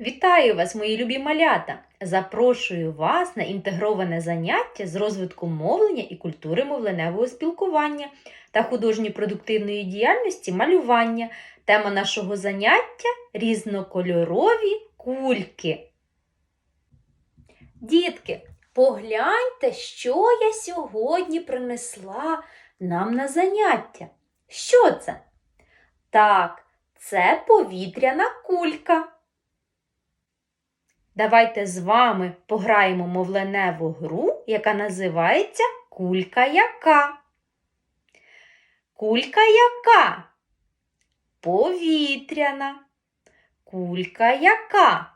Вітаю вас, мої любі малята! Запрошую вас на інтегроване заняття з розвитку мовлення і культури мовленевого спілкування та художньо-продуктивної діяльності малювання. Тема нашого заняття різнокольорові кульки. Дітки, погляньте, що я сьогодні принесла нам на заняття. Що це? Так, це повітряна кулька. Давайте з вами пограємо мовленеву гру, яка називається Кулька яка. Кулька яка? Повітряна. Кулька яка?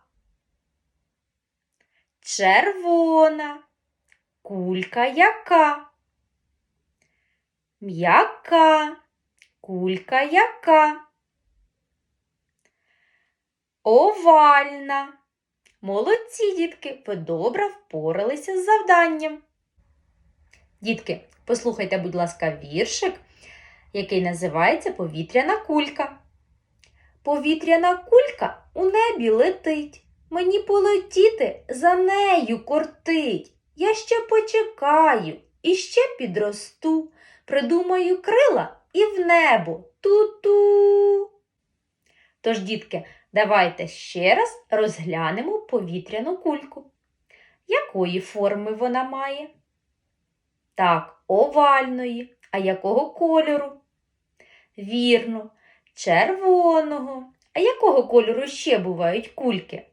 Червона. Кулька яка? М'яка. Кулька яка? Овальна. Молодці, дітки, ви добре впоралися з завданням. Дітки, послухайте, будь ласка, віршик, який називається Повітряна кулька. Повітряна кулька у небі летить. Мені полетіти за нею кортить. Я ще почекаю і ще підросту. Придумаю крила і в небо ту-ту. Тож, дітки, Давайте ще раз розглянемо повітряну кульку. Якої форми вона має? Так, овальної. А якого кольору? Вірно, червоного. А якого кольору ще бувають кульки?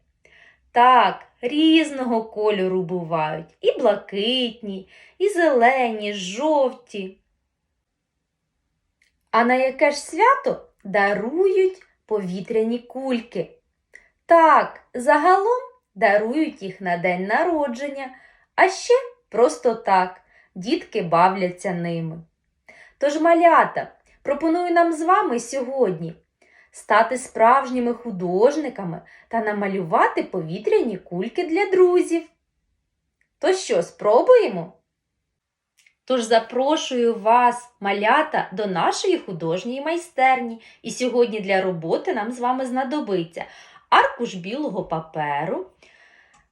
Так, різного кольору бувають і блакитні, і зелені, жовті. А на яке ж свято дарують повітряні кульки. Так, загалом дарують їх на день народження, а ще просто так дітки бавляться ними. Тож, малята, пропоную нам з вами сьогодні стати справжніми художниками та намалювати повітряні кульки для друзів. То що, спробуємо? Тож запрошую вас, малята, до нашої художньої майстерні. І сьогодні для роботи нам з вами знадобиться аркуш білого паперу,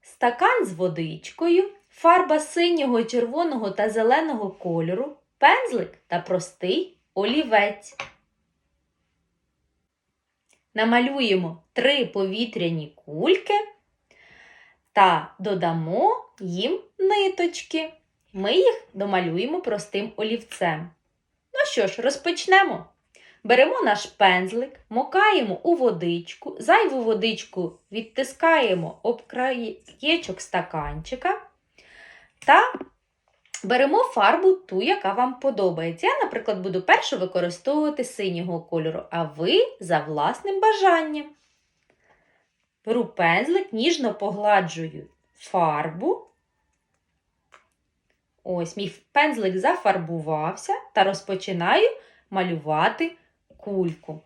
стакан з водичкою, фарба синього, червоного та зеленого кольору, пензлик та простий олівець. Намалюємо три повітряні кульки та додамо їм ниточки. Ми їх домалюємо простим олівцем. Ну що ж, розпочнемо. Беремо наш пензлик, мокаємо у водичку, зайву водичку відтискаємо об краєчок стаканчика та беремо фарбу ту, яка вам подобається. Я, наприклад, буду першу використовувати синього кольору, а ви за власним бажанням. Беру пензлик, ніжно погладжую фарбу. Ось мій пензлик зафарбувався та розпочинаю малювати кульку.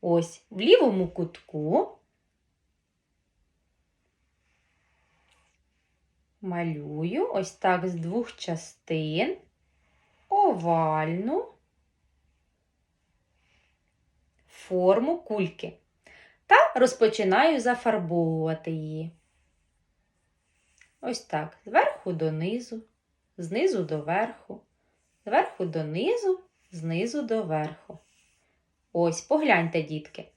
Ось в лівому кутку малюю ось так з двох частин овальну форму кульки та розпочинаю зафарбовувати її. Ось так, зверху донизу знизу до верху, зверху донизу, знизу до верху. Ось, погляньте, дітки.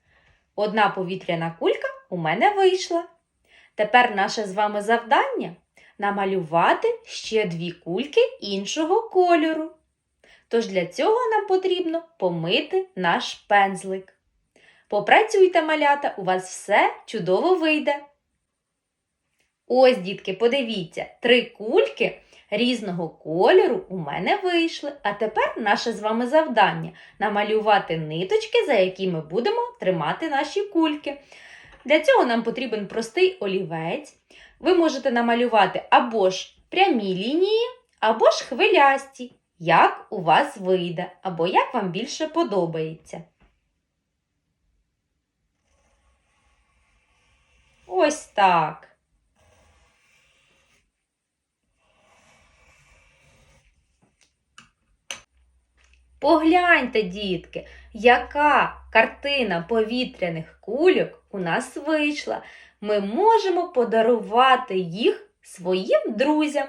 Одна повітряна кулька у мене вийшла. Тепер наше з вами завдання намалювати ще дві кульки іншого кольору. Тож для цього нам потрібно помити наш пензлик. Попрацюйте, малята, у вас все чудово вийде. Ось, дітки, подивіться, три кульки різного кольору у мене вийшли. А тепер наше з вами завдання намалювати ниточки, за які ми будемо тримати наші кульки. Для цього нам потрібен простий олівець. Ви можете намалювати або ж прямі лінії, або ж хвилясті, як у вас вийде, або як вам більше подобається. Ось так. Погляньте, дітки, яка картина повітряних кульок у нас вийшла. Ми можемо подарувати їх своїм друзям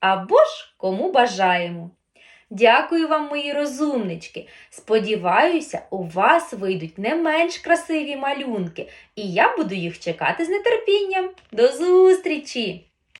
або ж кому бажаємо. Дякую вам, мої розумнички. Сподіваюся, у вас вийдуть не менш красиві малюнки, і я буду їх чекати з нетерпінням. До зустрічі!